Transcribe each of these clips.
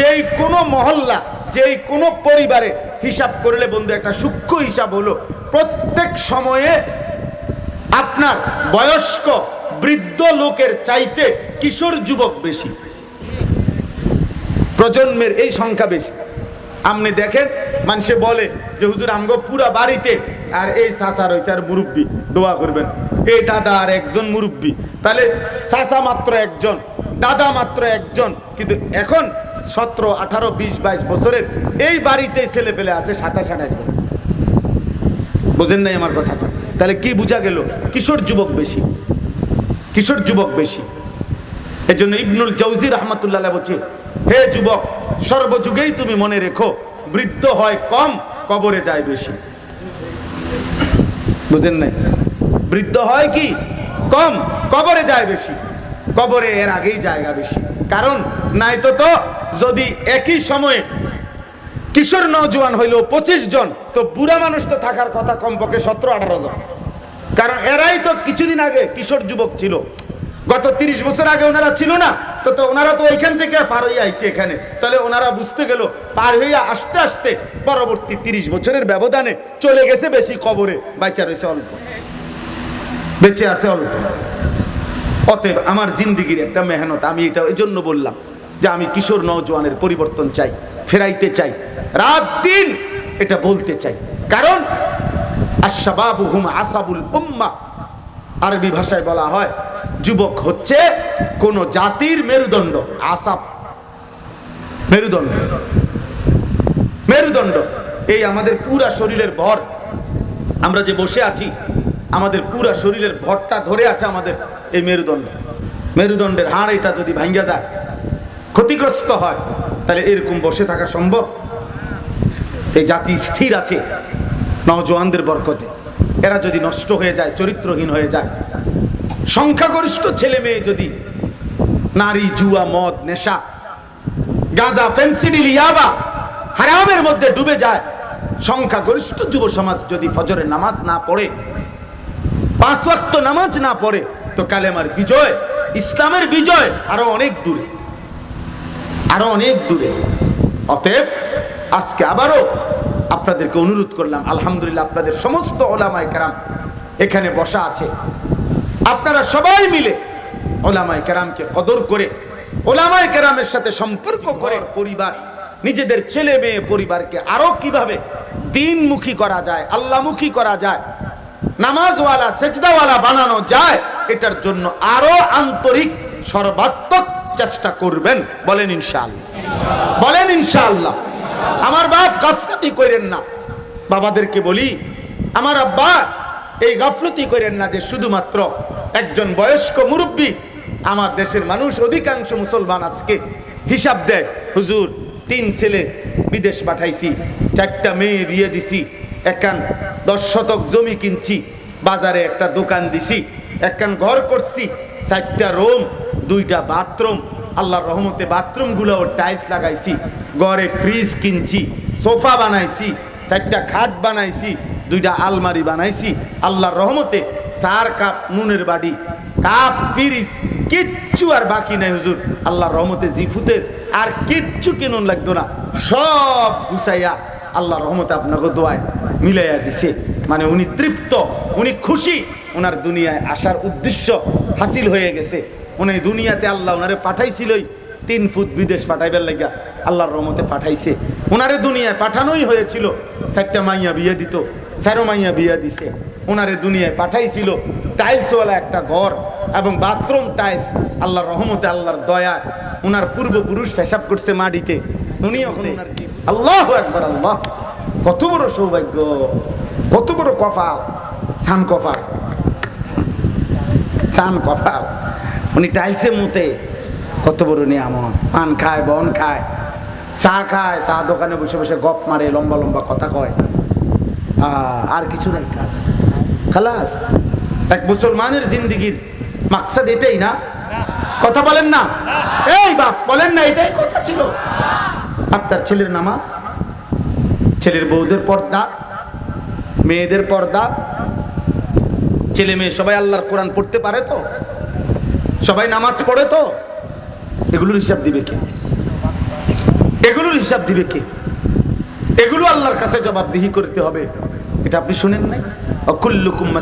যেই কোনো মহল্লা, যেই কোনো পরিবারে হিসাব করলে বন্ধু, একটা সূক্ষ্ম হিসাব হলো, প্রত্যেক সময়ে আপনার বয়স্ক বৃদ্ধ লোকের চাইতে কিশোর যুবক বেশি। প্রজন্মের এই সংখ্যা বেশি। আপনি দেখেন, মানুষে বলে যে, হুজুর, আমগো পুরা বাড়িতে আর এই চাচা রয়েছে আর মুরব্বী। দোয়া করবেন। এই দাদা আর একজন মুরব্বী। তাহলে চাচা মাত্র একজন। দাদা মাত্র একজন। কিন্তু এখন সতেরো, আঠারো, বিশ, বাইশ বছরের এই বাড়িতে ছেলে পেলে আছে সাতাশ আঠাশ বোঝেন নাই আমার কথাটা? তাহলে কি বোঝা গেল? কিশোর যুবক বেশি। কিশোর যুবক বেশি। এই জন্য ইবনুল জৌজি রহমতুল্লাহ বলছে, হে যুবক, সর্বযুগেই তুমি মনে রেখো, বৃদ্ধ হয় কম, কবরে যায় বেশি। বুঝেন নাই? বৃদ্ধ হয় কি? কম, কবরে যায় বেশি। কবরে এর আগেই জায়গা বেশি। কারণ নাই তো তো যদি একই সময়ে কিশোর নজওয়ান হইল পঁচিশ জন, তো বুড়া মানুষ তো থাকার কথা কমপক্ষে সতেরো, আঠারো জন। কারণ এরাই তো কিছুদিন আগে কিশোর যুবক ছিল। গত তিরিশ বছর আগে ওনারা ছিল না, তো তো ওনারা তো ওইখান থেকে পার হয়ে আইছে এখানে। তাহলে ওনারা বুঝতে গেল, পার হইয়া আসতে আসতে পরবর্তী তিরিশ বছরের ব্যবধানে চলে গেছে বেশি কবরে, বাইচা রয়েছে অল্প। বেঁচে আছে অল্প। অতএব আমার জিন্দিগির একটা মেহনত, আমি এটা ওই জন্য বললাম যে আমি কিশোর নওজোয়ানের পরিবর্তন চাই, ফেরাইতে চাই, রাত দিন এটা বলতে চাই। কারণ আশাবাবু হুম আসাবুল উম্মা, আরবি ভাষায় বলা হয়, যুবক হচ্ছে কোন জাতির মেরুদণ্ড, আসাব, মেরুদণ্ড মেরুদণ্ড। এই আমাদের পুরা শরীরের ভর, আমরা যে বসে আছি, আমাদের পুরা শরীরের ভরটা ধরে আছে আমাদের এই মেরুদণ্ড। মেরুদণ্ডের হাড় এটা যদি ভাঙ্গা যায়, ক্ষতিগ্রস্ত হয়, তাহলে এরকম বসে থাকা সম্ভব? এই জাতি স্থির আছে নওজোয়ানদের বরকতে। এরা যদি নষ্ট হয়ে যায়, চরিত্রহীন হয়ে যায়, সংখ্যাগরিষ্ঠ ছেলে মেয়ে যদি নারী, জুয়া, মদ, নেশা, গাঁজা ফেন্সিডিল ইয়াবা হারামের মধ্যে ডুবে যায়, সংখ্যাগরিষ্ঠ যুব সমাজ যদি ফজরের নামাজ না পড়ে, পাঁচ নামাজ না পড়ে তো কালেমার বিজয়, ইসলামের বিজয় আরও অনেক দূরে, আরও অনেক দূরে। অতএব আজকে আবারও আপনাদেরকে অনুরোধ করলাম, আলহামদুলিল্লাহ আপনাদের সমস্ত ওলামাই কেরাম এখানে বসা আছে। আপনারা সবাই মিলে ওলামাই কেরামকে কদর করে ওলামাই কেরামের সাথে সম্পর্ক করে পরিবার, নিজেদের ছেলে মেয়ে পরিবারকে আরও কীভাবে দিনমুখী করা যায় আল্লাহমুখী করা যায়, নামাজওয়ালা, সেজদাওয়ালা বানানো যায় এটার জন্য আরও আন্তরিক সর্বাত্মক চেষ্টা করবেন। বলেন ইনশাআল্লাহ। বলেন ইনশাআল্লাহ। আমার বাপ গাফলতি করেন না। বাবাদেরকে বলি, আমার আব্বা এই গাফলতি করেন না যে শুধুমাত্র একজন বয়স্ক মুরব্বী আমার দেশের মানুষ, অধিকাংশ মুসলমান আজকে হিসাব দেয়, হুজুর, তিন ছেলে বিদেশ পাঠাইছি, চারটা মেয়ে বিয়ে দিছি, একান দশ শতক জমি কিনছি, বাজারে একটা দোকান দিছি একান ঘর করছি, চারটা রুম, দুইটা বাথরুম, আল্লাহর রহমতে বাথরুমগুলো টাইলস লাগাইছি, ঘরে ফ্রিজ কিনছি, সোফা বানাইছি, চারটা খাট বানাইছি, দুইটা আলমারি বানাইছি, আল্লাহর রহমতে চার কাপ নুনের বাড়ি কাপ পিরিস কিচ্ছু আর বাকি নাই হুজুর। আল্লাহর রহমতে জিফুতের আর কিচ্ছু কিনুন লাগতো না, সব গুছাইয়া আল্লাহর রহমতে আপনাকে দোয়ায় মিলাইয়া দিছে। মানে উনি তৃপ্ত, উনি খুশি। ওনার দুনিয়ায় আসার উদ্দেশ্য হাসিল হয়ে গেছে। উনি দুনিয়াতে আল্লাহ ওনারে পাঠাইছিলই, তিন ফুট বিদেশ পাঠাইবার লাগিয়া আল্লাহর রহমতে পাঠাইছে। ওনারে দুনিয়ায় পাঠানোই হয়েছিল, চারটা মাইয়া বিয়ে দিত, চারো মাইয়া বিয়ে দিছে। ওনারে দুনিয়ায় পাঠাইছিল টাইলসওয়ালা একটা ঘর এবং বাথরুম টাইলস, আল্লাহর রহমতে, আল্লাহর দয়া ওনার পূর্বপুরুষ পেশাব করছে মাটিতে। উনি এখন আল্লাহ একবার আল্লাহ! কত বড় সৌভাগ্য, কত বড় কফা ছান কফাল চান কপাল। উনি টাইলসে মুতে। কত বড় নিয়ামত। পান খায়, বন খায়। চা খায়, চা দোকানে বসে বসে গপ মারে, লম্বা লম্বা কথা কয়। আর কিছু নাই কাজ খালাস, এক মুসলমানের জিন্দিগির মাকসাদ এটাই না? কথা বলেন না। এই বাপ, বলেন না, এটাই কথা ছিল। আপনার ছেলের নামাজ। ছেলের বউদের পর্দা। মেয়েদের পর্দা। ছেলে মেয়ে সবাই আল্লাহর কোরআন পড়তে পারে তো? সবাই নামাজ পড়ে তো? এগুলোর হিসাব দিবে কে? এগুলোর হিসাব দিবে কে? এগুলো আল্লাহর কাছে জবাবদিহি করতে হবে। এটা আপনি শুনেন নাই? অকুল্লুকুম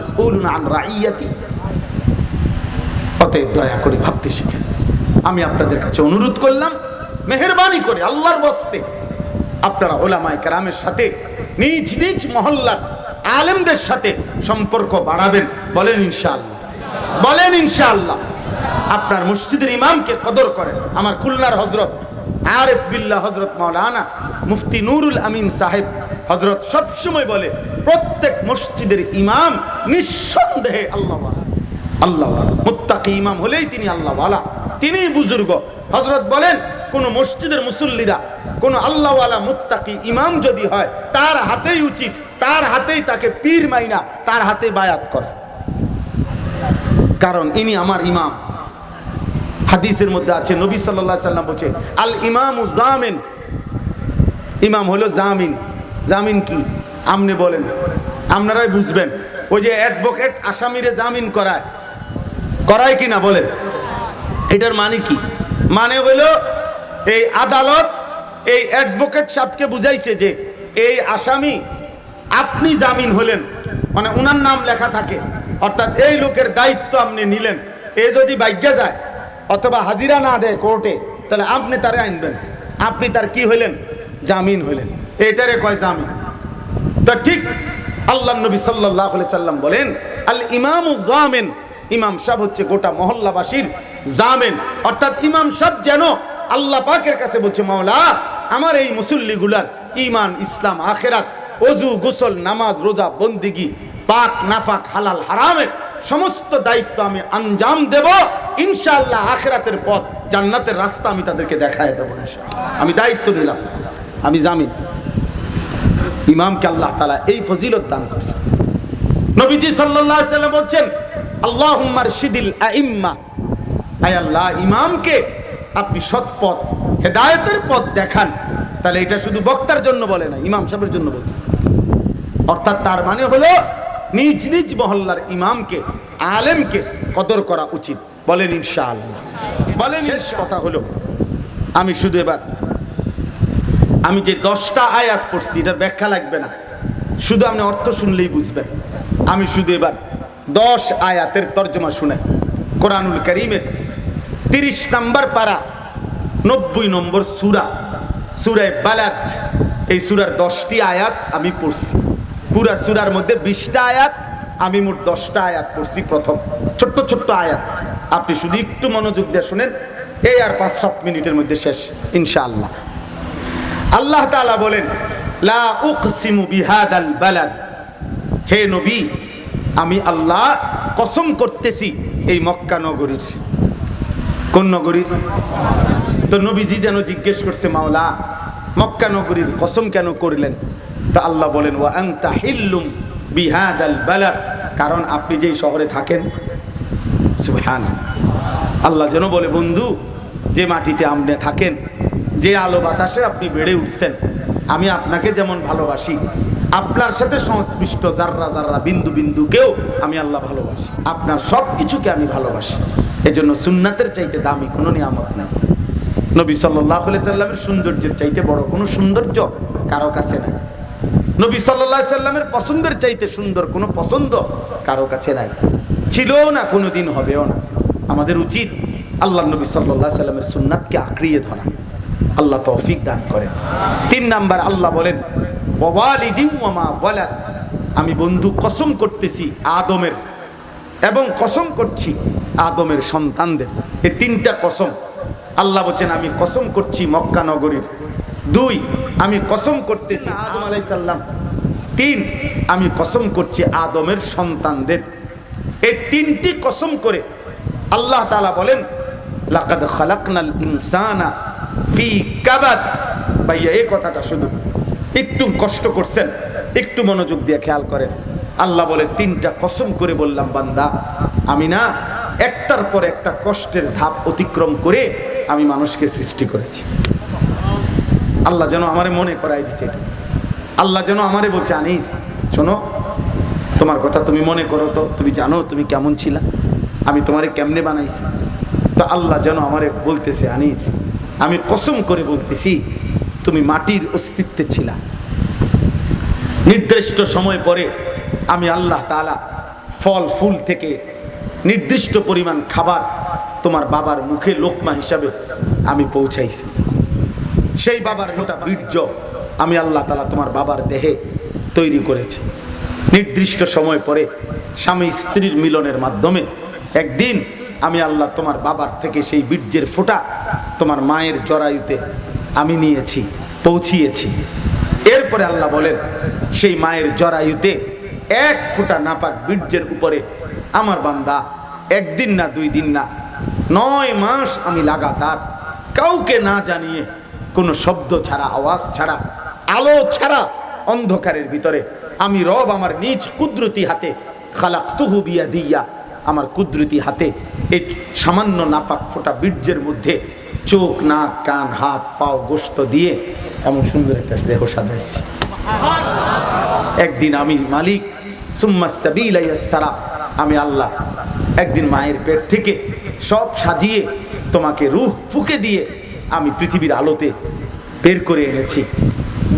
রাইয়াতি। অতএব দয়া করে ভাবতে শিখেন। আমি আপনাদের কাছে অনুরোধ করলাম, মেহরবানি করে আল্লাহর বস্তে আপনারা ওলামায় কেরামের সাথে নিজ নিজ মহল্লার আলেমদের সাথে সম্পর্ক বাড়াবেন, বলেন ইনশাআল্লাহ। বলেন ইনশাআল্লাহ। আপনার মসজিদের ইমামকে কদর করেন। আমার খুলনার হজরত আরেফ বিল্লাহ হজরত মাওলানা মুফতি নুরুল আমিন সাহেব হজরত সবসময় বলে, প্রত্যেক মসজিদের ইমাম নিঃসন্দেহে আল্লাহ আল্লাহ মুত্তাকি ইমাম হলেই তিনি আল্লাহওয়ালা। তিনি বুজুর্গ। হজরত বলেন, কোন মসজিদের মুসল্লিরা, কোন আল্লাহওয়ালা মুত্তাকি ইমাম যদি হয়, তার হাতেই উচিত তার হাতেই তাকে পীর মাইনা তার হাতে বায়াত করা। কারণ ইনি আমার ইমাম। হাদিসের মধ্যে আছে, নবী আলাইহি সাল্লাম বলছে, আল ইমামু জামিন। ইমাম হলো জামিন। জামিন কি? আপনি বলেন। আপনারাই বুঝবেন। ওই যে অ্যাডভোকেট আসামিরে জামিন করায়। করায় কি না বলেন। এটার মানে কি? মানে হলো এই আদালত এই অ্যাডভোকেট সাহেবকে বুঝাইছে যে এই আসামি আপনি জামিন হলেন। মানে উনার নাম লেখা থাকে। অর্থাৎ এই লোকের দায়িত্ব আপনি নিলেন। এ যদি বাইজ্ঞা যায়, অথবা হাজিরা না দেয় কোর্টে, তাহলে আপনি তারে আনবেন। আপনি তার কি হইলেন? জামিন হইলেন। এটারে কয় জামিন। তো ঠিক আল্লাহ নবী সাল্লাহ সাল্লাম বলেন, আল ইমাম জামেন। ইমাম সাহেব হচ্ছে গোটা মহল্লাবাসীর জামেন। অর্থাৎ ইমাম সাহেব যেন আল্লাহ পাকের কাছে বলছে, মাওলা, আমার এই মুসল্লিগুলার ইমান ইসলাম, আখেরাত অজু গোসল, নামাজ, রোজা, বন্দিগি, পাক, নাফাক, হালাল, হারামের সমস্ত দায়িত্ব আমি আঞ্জাম দেব। ইনশাআল্লাহ আখেরাতের পথ, জান্নাতের রাস্তা আমি তাদেরকে দেখায় দেবো আমি দায়িত্ব নিলাম। আমি জামিন। ইমামকে আল্লাহ তালা এই ফজিলত দান করছে। নবীজি আলাইহি সাল্লাম বলছেন আল্লাহুম্মার শিদিল আইম্মা। আয় আল্লাহ, ইমামকে আপনি সৎপথ, হেদায়তের পথ দেখান। তাহলে এটা শুধু বক্তার জন্য বলে না ইমাম সাহেবের জন্য বলছে। অর্থাৎ তার মানে হলো নিজ নিজ মহল্লার ইমামকে আলেমকে কদর করা উচিত। বলেন ইনশাআল্লাহ। বলেন কথা হলো আমি শুধু এবার আমি যে দশটা আয়াত পড়ছি এটার ব্যাখ্যা লাগবে না। শুধু আপনি অর্থ শুনলেই বুঝবেন। আমি শুধু এবার দশ আয়াতের তর্জমা শুনে কোরআনুল করিমের তিরিশ নম্বর পারা নব্বই নম্বর সুরা সুরায় বালাত। এই সুরার দশটি আয়াত আমি পড়ছি। পুরা সুরার মধ্যে বিশটা আয়াত, আমি মোট দশটা আয়াত পড়ছি প্রথম। ছোট্ট ছোট্ট আয়াত। আপনি শুধু একটু মনোযোগ দিয়ে শুনেন, এই আর পাঁচ সাত মিনিটের মধ্যে শেষ, ইনশাআল্লাহ। আল্লাহ তাআলা বলেন, লা উকসিমু বিহাদাল বালাদ। হে নবী, আমি আল্লাহ কসম করতেছি এই মক্কা নগরীর। কোন নগরীর? তো নবীজি যেন জিজ্ঞেস করছে, মাওলা, মক্কা নগরীর কসম কেন করলেন? তা আল্লাহ বলেন, ওয়া আনতা হিল্লুম বিহাদাল বালাদ। কারণ আপনি যেই শহরে থাকেন সুবহান আল্লাহ যেন বলে, বন্ধু, যে মাটিতে আপনি থাকেন, যে আলো বাতাসে আপনি বেড়ে উঠছেন, আমি আপনাকে যেমন ভালোবাসি, আপনার সাথে সংশ্লিষ্ট জাররা জাররা বিন্দু বিন্দুকেও আমি আল্লাহ ভালোবাসি, আপনার সব কিছুকে আমি ভালোবাসি। এজন্য সুন্নাতের চাইতে দামি কোনো নিয়ামত নাই। নবী সাল্লাহ সাল্লামের সৌন্দর্যের চাইতে বড় কোনো সৌন্দর্য কারও কাছে নাই। নবী সাল্লামের পছন্দের চাইতে সুন্দর কোনো পছন্দ কারও কাছে নাই। ছিলও না কোনো দিন হবেও না। আমাদের উচিত আল্লাহ নবী সাল্লাহ সাল্লামের সুন্নাতকে আঁকড়িয়ে ধরা। আল্লাহ তৌফিক দান করেন। তিন নাম্বার আল্লাহ বলেন আমি বন্ধু কসম করতেছি আদমের এবং কসম করছি আদমের সন্তানদের। এই তিনটা কসম। আল্লাহ বলছেন, আমি কসম করছি মক্কা নগরীর। দুই, আমি কসম করতেছি আদম আলাইসাল্লাম তিন, আমি কসম করছি আদমের সন্তানদের। এই তিনটি কসম করে আল্লাহ তালা বলেন, লাকাদ খালাকনাল ইনসানা ফি কাবাদ ভাইয়া, এই কথাটা শুধু একটু কষ্ট করছেন, একটু মনোযোগ দিয়ে খেয়াল করেন। আল্লাহ বলে, তিনটা কসম করে বললাম, বান্দা, আমি না একটার পর একটা কষ্টের ধাপ অতিক্রম করে আমি মানুষকে সৃষ্টি করেছি। আল্লাহ যেন আমারে মনে করাই দিছে এটা। আল্লাহ যেন আমারে বলছে, আনিস, শোনো, তোমার কথা তুমি মনে করো তো, তুমি জানো তুমি কেমন ছিলা, আমি তোমারে কেমনে বানাইছি। তো আল্লাহ যেন আমারে বলতেছে, আনিস, আমি কসম করে বলতেছি, তুমি মাটির অস্তিত্বে ছিলা। নির্দিষ্ট সময় পরে আমি আল্লাহ তালা ফল, ফুল থেকে নির্দিষ্ট পরিমাণ খাবার তোমার বাবার মুখে লোকমা হিসাবে আমি পৌঁছাইছি। সেই বাবার ওটা বীর্য আমি আল্লাহ তালা তোমার বাবার দেহে তৈরি করেছি। নির্দিষ্ট সময় পরে স্বামী স্ত্রীর মিলনের মাধ্যমে একদিন আমি আল্লাহ তোমার বাবার থেকে সেই বীর্যের ফোঁটা তোমার মায়ের জরায়ুতে আমি নিয়েছি, পৌঁছিয়েছি। এরপরে আল্লাহ বলেন, সেই মায়ের জরায়ুতে এক ফোঁটা নাপাক বীর্যের উপরে আমার বান্দা, একদিন না দুই দিন না নয় মাস আমি লাগাতার কাউকে না জানিয়ে কোনো শব্দ ছাড়া, আওয়াজ ছাড়া, আলো ছাড়া অন্ধকারের ভিতরে আমি রব আমার নিজ কুদরতি হাতে খালাক তুহু বিয়া দিয়া আমার কুদরতি হাতে এই সামান্য নাফাক ফোটা বীর্যের মধ্যে চোখ, নাক, কান, হাত, পাও গোস্ত দিয়ে এমন সুন্দর একটা দেহ সাজাইছি। একদিন আমি মালিক, সুম্মা সাবিলা আমি আল্লাহ একদিন মায়ের পেট থেকে সব সাজিয়ে তোমাকে রুহ ফুকে দিয়ে আমি পৃথিবীর আলোতে বের করে এনেছি।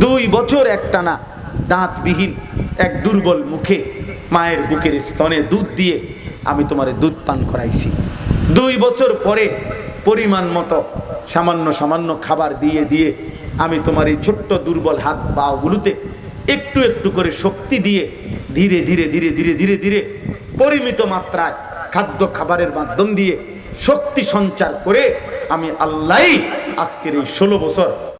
দুই বছর একটানা দাঁতবিহীন এক দুর্বল মুখে মায়ের বুকের স্তনে দুধ দিয়ে আমি তোমারে দুধ পান করাইছি। দুই বছর পরে পরিমাণ মতো সামান্য সামান্য খাবার দিয়ে দিয়ে আমি তোমার এই ছোট্ট দুর্বল হাত পাগুলোতে একটু একটু করে শক্তি দিয়ে ধীরে ধীরে ধীরে ধীরে ধীরে ধীরে পরিমিত মাত্রায় খাদ্য খাবারের মাধ্যম দিয়ে শক্তি সঞ্চার করে আমি আল্লাহ আজকের এই ষোলো বছর